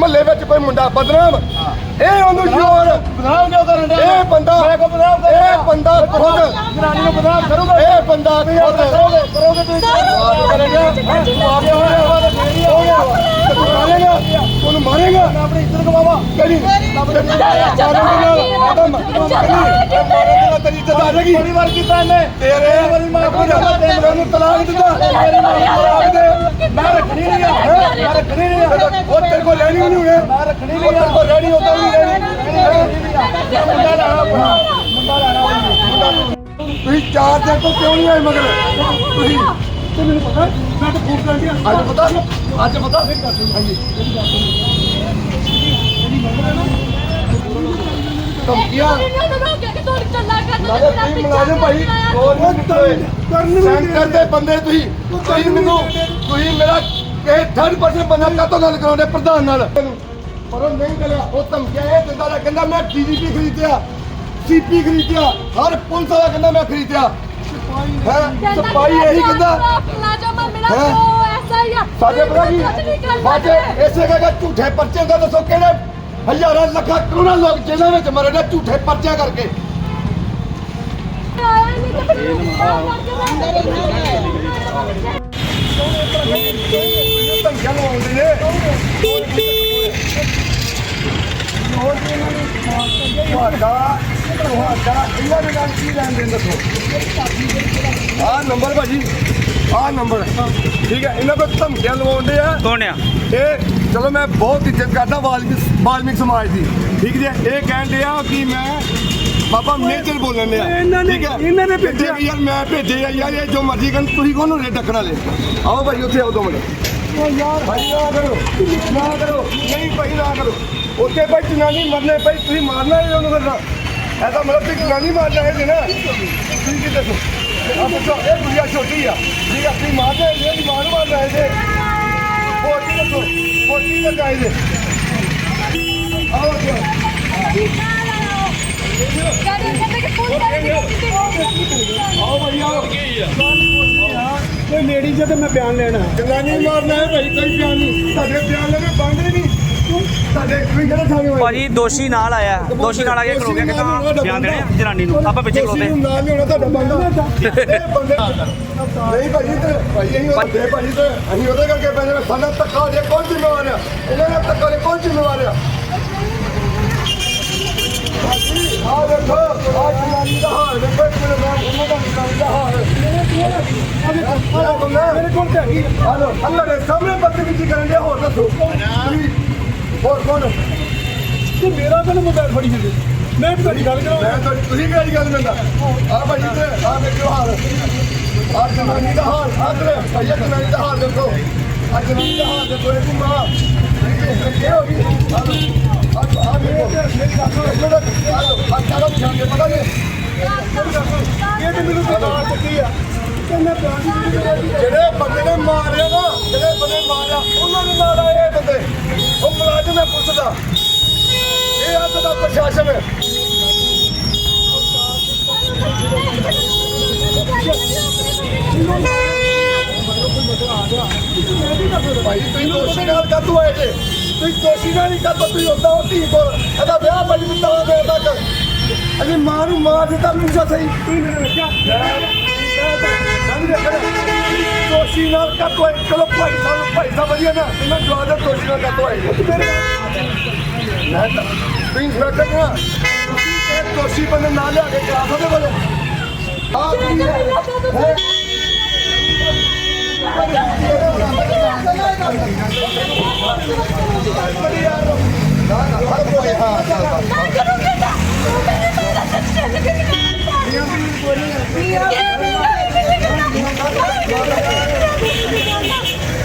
ਮਹੱਲੇ ਵਿੱਚ ਕੋਈ ਮੁੰਡਾ ਬਦਨਾਮ ਇਹ ਉਹਨੂੰ ਜ਼ੋਰ ਬਦਨਾਮ ਕਿਉਂ ਕਰਨ ਡਿਆ? ਇਹ ਬੰਦਾ ਮੈਂ ਕੋ ਬਦਨਾਮ ਕਰ ਇਹ ਬੰਦਾ ਖੁਦ ਜਨਾਨੀ ਨੂੰ ਬਦਨਾਮ ਕਰੂਗਾ? ਇਹ ਬੰਦਾ ਖੁਦ ਕਰੋਗੇ ਕਰੋਗੇ ਤੁਸੀਂ? ਤੂੰ ਹੋਇਆ ਉਹਨੂੰ ਮਾਰੇਗਾ। ਆਪਣੀ ਇੱਜ਼ਤ ਗਵਾਵਾ ਤੇਰੀ ਇੱਜ਼ਤ ਆ ਜਾਏਗੀ ਬੜੀ ਵਾਰ ਕੀਤਾ ਇਹਨੇ। ਤੇਰੇ ਮੈਨੂੰ ਤਲਾਕ ਦਿੱਤਾ। ਤਲਾਕ ਦੇ। ਮੈਂ ਰੱਖਣੀ ਨਹੀਂ ਆ। ਹੈਂ? ਮੈਂ ਰੱਖਣੀ ਨਹੀਂ ਆ। ਉਹ ਤੇਰੇ ਕੋਲ ਲੈਣੀ ਨਹੀਂ ਹੁਣੇ ਮੈਂ ਰੱਖਣੀ ਉਹ ਨਹੀਂ ਤੇਰੇ ਆ ਕੋਲ ਲੈਣੀ ਉਦੋਂ ਵੀ ਲੈਣੀ ਮੁੰਡਾ ਲੈਣਾ ਆਪਣਾ। ਮੁੰਡਾ ਲੈਣਾ ਵਾ। ਤੁਸੀਂ ਚਾਰ ਦਿਨ ਤੋਂ ਕਿਉਂ ਨਹੀਂ ਆਏ ਮਗਰ? ਤੁਸੀਂ ਤੇ ਮੈਨੂੰ ਪਤਾ ਮੈਂ ਤਾਂ ਫੋਨ ਕਰ ਗਿਆ ਅੱਜ ਪਤਾ? ਅੱਜ ਪਤਾ? ਧਮਕੀਆਂ। ਨਾਲੇ ਤੁਸੀਂ ਮੁਲਾਜ਼ਮ ਭਾਈ। ਦੇ ਸੈਂਟਰ ਦੇ ਬੰਦੇ ਤੁਸੀਂ। ਤੁਸੀਂ ਮੈਨੂੰ ਤੁਸੀਂ ਮੇਰਾ ਇਹ ਥਰਡ ਪਰਸਨ ਬੰਦਾ ਕਾਤੋਂ ਗੱਲ ਕਰਾਉਂਦੇ ਪ੍ਰਧਾਨ ਨਾਲ? ਪਰ ਉਹ ਨਹੀਂ ਕਰਿਆ ਉਹ ਧਮਕੀਆਂ ਇਹ ਦਿੰਦਾ ਰਿਹਾ ਕਹਿੰਦਾ ਮੈਂ ਡੀਜੀਪੀ ਖਰੀਦਿਆ ਸੀਪੀ ਖਰੀਦਿਆ ਹਰ ਪੁਲਿਸ ਵਾਲਾ ਕਹਿੰਦਾ ਮੈਂ ਖਰੀਦਿਆ। ਹੈ? ਸਪਾਈ ਇਹੀ ਕਹਿੰਦਾ। ਸਾਡੇ ਪਤਾ ਕੀ ਚ ਇਸੇ ਕਰਕੇ ਝੂਠੇ ਪਰਚੇ ਦਾ ਦੱਸੋ ਕਿਹੜੇ ਹਜ਼ਾਰਾਂ ਲੱਖਾਂ ਕਰੋੜਾਂ ਲੋਕ ਜੇਲ੍ਹਾਂ ਵਿੱਚ ਮਰੇ ਨੇ ਝੂਠੇ ਪਰਚਿਆਂ ਕਰਕੇ। ਧਮਕੀਆਂ ਲਵਾਉਂਦੇ ਨੇ ਤੁਹਾਡਾ ਤੁਹਾਡਾ ਇਹਨਾਂ ਦੇ ਨਾਲ ਕੀ ਲੈਣ ਦੇਣ ਦੱਸੋ ਆਹ ਨੰਬਰ ਭਾਜੀ ਆਹ ਨੰਬਰ ਠੀਕ ਹੈ ਇਹਨਾਂ ਕੋਲ ਧਮਕੀਆਂ ਲਵਾਉਂਦੇ ਆ ਕੌਣ ਆ ਇਹ ਚਲੋ ਮੈਂ ਬਹੁਤ ਇੱਜ਼ਤ ਕਰਦਾ ਵਾਲਮੀਕ ਵਾਲਮੀਕ ਸਮਾਜ ਦੀ। ਠੀਕ ਜੀ? ਇਹ ਕਹਿੰਦੇ ਆ ਕਿ ਮੈਂ ਬਾਬਾ ਮੇਜਰ ਬੋਲਣ ਡਿਆ। ਠੀਕ ਹੈ? ਇਹਨਾਂ ਨੇ ਭੇਜਿਆ। ਯਾਰ ਮੈਂ ਭੇਜੇ ਆ ਯਾਰ ਇਹ ਜੋ ਮਰਜ਼ੀ ਕਰਨ ਤੁਸੀਂ ਕੋਨੂੰ ਰੇ ਡੱਕਣ ਵਾਲੇ ਆਓ ਭਾਈ ਉੱਥੇ ਆਓ ਦੋ ਮਿੰਟ। ਯਾਰ। ਭਾਈ ਨਾ ਕਰੋ ਨਾ ਕਰੋ ਨਹੀਂ ਭਾਈ ਨਾ ਕਰੋ। ਉੱਥੇ ਭਾਈ ਜਨਾਨੀ ਮਰਨੇ ਭਾਈ ਤੁਸੀਂ ਮਾਰਨਾ ਹੈ ਉਹਨੂੰ ਕਰਨਾ ਐਸਾ ਮਤਲਬ ਕਿ ਜਨਾਨੀ ਮਾਰਨਾ ਹੈ ਜੀ ਨਾ। ਤੁਸੀਂ ਕੀ ਦੱਸੋ? ਆ ਬੱਚਾ ਇਹ ਗੁੜੀਆ ਛੋਟੀ ਆ। ਠੀਕ ਆ ਤੁਸੀਂ ਮਾਰਦੇ ਇਹ ਨਹੀਂ ਮਾਰ ਮਾਰਨਾ ਹੈ ਜੀ। ਹੋਰ ਕੀ ਦੱਸੋ? ਹੋਰ ਕੀ ਲੱਗਾ ਇਹਦੇ ਆਓ ਜੀ ਆਓ। ਭਾਈ ਆਓ। ਕੋਈ ਲੇਡੀ ਜੇ ਤੇ ਮੈਂ ਬਿਆਨ ਲੈਣਾ ਜਨਾਨੀ ਮਾਰਨਾ। ਹੈ ਭਾਈ ਕੋਈ ਬਿਆਨ ਨਹੀਂ। ਸਾਡੇ ਬਿਆਨ ਲੈਣੇ ਬੰਦ ਹੀ ਨਹੀਂ ਸਾਡੇ ਕਿਹੜਾ ਥਾਣੇ ਭਾਜੀ ਦੋਸ਼ੀ ਨਾਲ ਆਇਆ। ਦੋਸ਼ੀ ਨਾਲ ਆ ਕੇ ਖਲੋ ਗਿਆ ਕਿ ਤਾਂ ਬਿਆਨ ਦੇਣੇ ਜਨਾਨੀ ਨੂੰ। ਆਪਾਂ ਪਿੱਛੇ ਤੁਹਾਡਾ ਬੰਦਾ। ਬੰਦੇ ਨਹੀਂ ਭਾਈ ਤੇ ਭਾਈ ਅਸੀਂ ਉਹਦੇ ਭਾਈ ਤੇ ਅਸੀਂ ਉਹਦੇ ਕਰਕੇ ਪੈਸੇ ਸਾਡਾ ਧੱਕਾ ਜੇ ਕੌਣ ਜ਼ਿੰਮੇਵਾਰ ਆ। ਇਹਨਾਂ ਦਾ ਧੱਕਾ ਦੇ ਕੌਣ ਜ਼ਿੰਮੇਵਾਰ ਆ। ਭਾਜੀ ਆ ਦੇਖੋ ਆ ਜਨਾਨੀ ਦਾ ਹਾਲ ਦੇਖੋ ਇੱਕ ਮਿੰਟ ਮੈਂ ਉਹਨਾਂ ਦਾ ਜਨਾਨੀ ਦਾ ਹਾਲ ਮੇਰੇ ਕੋਲ ਤੇ ਹੈਗੀ ਹਲੋ ਅੱਲਾ ਦੇ ਸਾਹਮਣੇ ਬਦਤਮੀਜ਼ੀ ਕਰਨ ਦੇ ਹੋਰ ਦੱਸੋ ਹੋਰ ਕੌਣ ਤੂੰ ਮੇਰਾ ਕੋਲ ਮੋਬਾਈਲ ਫੜੀ ਜਾਂਦੇ ਮੈਂ ਵੀ ਤੁਹਾਡੀ ਗੱਲ ਕਰਾਂ ਮੈਂ ਤਾਂ ਤੁਸੀਂ ਵੀ ਅੱਜ ਗੱਲ ਮਿਲਦਾ ਆ ਭਾਈ ਤੇ ਆ ਦੇਖੋ ਹਾਲ ਆ ਜਨਾਨੀ ਦਾ ਹਾਲ ਆ ਤੇ ਭਾਈ ਜਨਾਨੀ ਦਾ ਹਾਲ ਦੇਖੋ ਆ ਜਨਾਨੀ ਦਾ ਹਾਲ ਦੇਖੋ ਇਹ ਮਾਂ ਮੈਨੂੰ ਸਰਕਾਰ ਚੱਕੀ ਆ ਜਿਹੜੇ ਬੰਦੇ ਨੇ ਮਾਰਿਆ ਨਾ, ਜਿਹੜੇ ਬੰਦੇ ਮਾਰਿਆ, ਉਹਨਾਂ ਨੂੰ ਮਾਰਾ ਇਹ ਬੰਦੇ। ਉਹ ਮੁਲਾਜ਼ਮ ਹੈ ਪੁਲਿਸ ਦਾ ਇਹ ਅੱਜ ਦਾ ਪ੍ਰਸ਼ਾਸਨ ਹੈ ਭਾਈ ਤੁਸੀਂ ਦੋਸ਼ੀ ਨਾਲ ਕਾਤੋਂ ਆਏ ਜੇ ਤੁਸੀਂ ਦੋਸ਼ੀ ਨਾਲ ਹੀ ਕਾਤੋਂ ਤੁਸੀਂ ਹੁੰਦਾ ਹੋ ਧੀ ਕੋਲ। ਇਹਦਾ ਵਿਆਹ ਨੂੰ ਤਾਂ ਦੇ ਤੱਕ ਅਜੇ ਮਾਂ ਨੂੰ ਮਾਰ ਦਿੱਤਾ ਤਾਂ ਸਹੀ। ਤੁਸੀਂ ਮੈਨੂੰ ਰੱਖਿਆ ਦੋਸ਼ੀ ਨਾਲ ਕਾਤੋਂ ਆਏ ਚਲੋ ਭਾਈ ਸਾਹਿਬ ਭਾਈ ਸਾਹਿਬ ਵਧੀਆ ਨਾ। ਮੈਂ ਜਵਾਬ ਦਾ ਦੋਸ਼ੀ ਨਾਲ ਆਏ ਜੇ ਮੈਂ ਤਾਂ ਤੁਸੀਂ ਇੰਸਪੈਕਟਰ ਨਾ ਤੁਸੀਂ ਇਹ ਦੋਸ਼ੀ ਬੰਦੇ ਨਾਲ ਲਿਆ ਕੇ ਕਰਾ ਸਕਦੇ ਬੋਲੇ। ਕੀ ਹੈ? ਹੈਂ?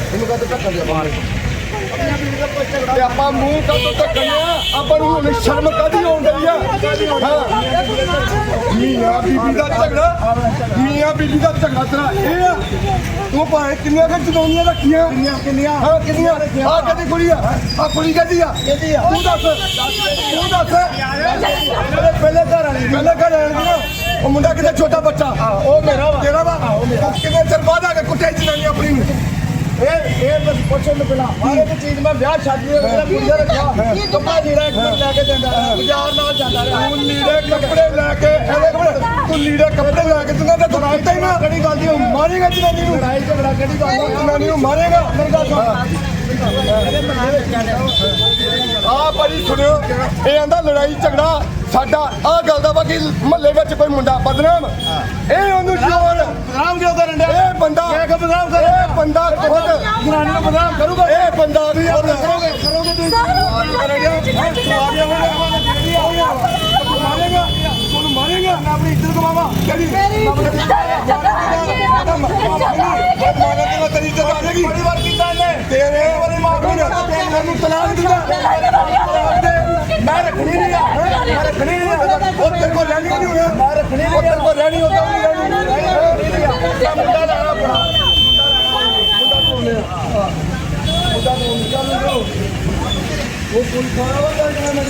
ਇਹਨੂੰ ਕਹਤੇ ਧੱਕਾ ਦੇ ਬਾਹਰ ਤੇ ਆਪਾਂ ਮੂੰਹ ਕਦੋਂ ਧੱਕਣੇ ਆ। ਆਪਾਂ ਨੂੰ ਹੁਣ ਸ਼ਰਮ ਕਾਦੀ ਆਉਣ ਡਈ ਆ? ਹਾਂ। ਮੀਆਂ ਬੀਬੀ ਦਾ ਝਗੜਾ ਮੀਆਂ ਬੀਬੀ ਦਾ ਝਗੜਾ ਤੇਰਾ ਇਹ ਆ। ਤੂੰ ਭਾਵੇਂ ਕਿੰਨੀਆਂ ਕਿ ਚਨੌਨੀਆਂ ਰੱਖੀਆਂ। ਕਿੰਨੀਆਂ ਕਿੰਨੀਆਂ? ਹਾਂ ਕਿੰਨੀਆਂ? ਆ ਕਦੀ ਕੁੜੀ ਆ? ਆ ਕੁੜੀ ਕਹਦੀ ਆ? ਕਹਦੀ ਆ? ਤੂੰ ਦੱਸ। ਤੂੰ ਦੱਸ। ਪਹਿਲੇ ਘਰ ਵਾਲੀ ਪਹਿਲੇ ਘਰ ਵਾਲੀ ਨਾ। ਉਹ ਮੁੰਡਾ ਕਿਤੇ ਛੋਟਾ ਬੱਚਾ। ਉਹ ਮੇਰਾ ਵਾ। ਤੇਰਾ ਵਾ। ਉਹ ਮੇਰਾ। ਕਿੰਨੇ ਚਿਰ ਬਾਅਦ ਆ ਕੇ ਕੁੱਟੇ ਜਨਾਨੀ ਆਪਣੀ ਨੂੰ? ਇਹ ਇਹ ਬਸ ਪੁੱਛਣ ਨੂੰ ਪਹਿਲਾਂ ਹਰ ਇੱਕ ਚੀਜ਼ ਮੈਂ ਵਿਆਹ ਸ਼ਾਦੀ ਦੇ ਵਿੱਚ ਮੁੰਡੇ ਰੱਖਿਆ ਕੱਪੜਾ ਲੀੜਾ ਇੱਕ ਮਿੰਟ ਲੈ ਕੇ ਜਾਂਦਾ ਰਿਹਾ ਬਾਜ਼ਾਰ ਨਾਲ ਜਾਂਦਾ ਰਿਹਾ ਤੂੰ ਲੀੜੇ ਕੱਪੜੇ ਲੈ ਕੇ ਇਹਦੇ ਕੋਲ ਤੂੰ ਲੀੜੇ ਕੱਪੜੇ ਲੈ ਕੇ ਤੂੰ ਤਾਂ ਦੁਕਾਨ ਤੇ ਹੀ ਨਾ ਕਿਹੜੀ ਗੱਲ ਦੀ ਉਹ ਮਾਰੇਗਾ ਜਨਾਨੀ ਨੂੰ ਲੜਾਈ ਝਗੜਾ ਕਿਹੜੀ ਗੱਲ ਦੀ ਜਨਾਨੀ ਨੂੰ ਮਾਰੇਗਾ ਮੇਰੀ ਗੱਲ ਸੁਣ ਆ ਭਾਜੀ ਸੁਣਿਓ ਇਹ ਆਂਦਾ ਲੜਾਈ ਝਗੜਾ ਸਾਡਾ ਆ ਗੱਲ ਦਾ ਵਾ ਕਿ ਮਹੱਲੇ ਵਿੱਚ ਕੋਈ ਮੁੰਡਾ ਬਦਨਾਮ। ਇਹ ਉਹਨੂੰ ਜੋਰ ਬਦਨਾਮ ਕਿਉਂ ਕਰਨ ਡਿਆ? ਇਹ ਬੰਦਾ ਇਹ ਕਿ ਬਦਨਾਮ ਕਰ ਇਹ ਬੰਦਾ ਖੁਦ ਜਨਾਨੀ ਨੂੰ ਬਦਨਾਮ ਕਰੂਗਾ? ਇਹ ਬੰਦਾ ਵੀ ਕਰੋਗੇ ਕਰੋਗੇ ਤੁਸੀਂ। ਮੈਂ ਆਪਣੀ ਇੱਜ਼ਤ ਕਮਾਵਾ ਕਿਹੜੀ ਮਾਰੇਗਾ ਤੇ ਤੇਰੀ ਇੱਜ਼ਤ ਆ ਜਾਏਗੀ ਬੜੀ ਵਾਰ ਕੀਤਾ ਇਹਨੇ ਤੇਰੇ ਵਾਲੀ ਮਾਂ ਨੂੰ ਤੈਨੂੰ ਤਲਾਕ ਦਿੰਦਾ ਮੈਂ ਰੱਖਣੀ ਨਹੀਂ ਆ ਮੈਂ ਰੱਖਣੀ ਨਹੀਂ ਆ ਉਹ ਤੇਰੇ ਕੋਲ ਰਹਿਣੀ ਨਹੀਂ ਹੋਇਆ ਮੈਂ ਰੱਖਣੀ ਉਹ ਨਹੀਂ ਤੇਰੇ ਕੋਲ ਰਹਿਣੀ ਉਦੋਂ ਵੀ ਰਹਿਣੀ ਆ ਮੁੰਡਾ ਲੈਣਾ ਆਪਣਾ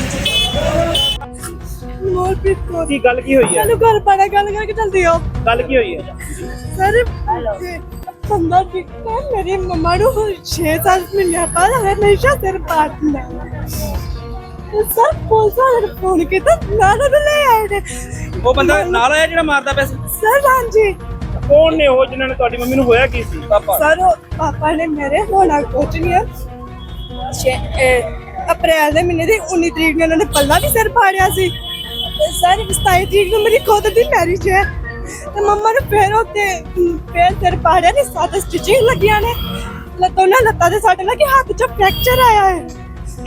ਮੋਰਪ੍ਰੀਤ ਕੀ ਗੱਲ ਕੀ ਹੋਈ ਹੈ? ਚਲੋ ਘਰ ਪਾਣਾ ਗੱਲ ਕਰਕੇ ਜਲਦੀ ਆਓ ਗੱਲ ਕੀ ਹੋਈ ਹੈ? ਸਰ ਬੰਦਾ ਦਿਖਦਾ ਮੇਰੀ ਮੰਮਾ ਨੂੰ 6 ਸਾਲ ਮਿਲਿਆ ਪਰ ਹਮੇਸ਼ਾ ਸਿਰ ਪਾਟਣਾ ਸਰ ਪੁਲਿਸ ਨੂੰ ਫੋਨ ਕੀਤਾ ਨਾਲ ਉਹਨੂੰ ਲੈ ਆਏ ਨੇ। ਉਹ ਬੰਦਾ ਨਾਲ ਆਇਆ ਜਿਹੜਾ ਮਾਰਦਾ ਪਿਆ ਸੀ? ਸਰ ਹਾਂਜੀ। ਕੌਣ ਨੇ ਉਹ ਜਿਨ੍ਹਾਂ ਨੇ ਤੁਹਾਡੀ ਮੰਮੀ ਨੂੰ ਹੋਇਆ ਕੀ ਸੀ? ਪਾਪਾ। ਸਰ ਉਹ ਪਾਪਾ ਨੇ ਮੇਰੇ ਹੋਣਾ ਕੁਝ ਨਹੀਂ ਹੈ ਅਪ੍ਰੈਲ ਦੇ ਮਹੀਨੇ ਦੀ 19 ਤਰੀਕ ਨੂੰ ਉਹਨਾਂ ਨੇ ਪੱਲਾ ਵੀ ਸਿਰ ਪਾੜਿਆ ਸੀ। ਤੇ ਸਰ 27 ਤਰੀਕ ਨੂੰ ਮੇਰੀ ਖੁਦ ਦੀ ਮੈਰਿਜ ਹੈ। ਤੇ ਮੰਮਾ ਨੂੰ ਫੇਰ ਉੱਤੇ ਅਮ, ਫੇਰ ਸਿਰ ਪਾੜਿਆ ਨੇ ਸੱਤ ਸਟਿਚਿੰਗ ਲੱਗੀਆਂ ਨੇ। ਲੱਤਾਂ ਨਾਲ ਲੱਤਾਂ ਦੇ ਸੱਟ ਲੱਗੀ ਹੱਥ 'ਚ ਫ੍ਰੈਕਚਰ ਆਇਆ ਹੈ।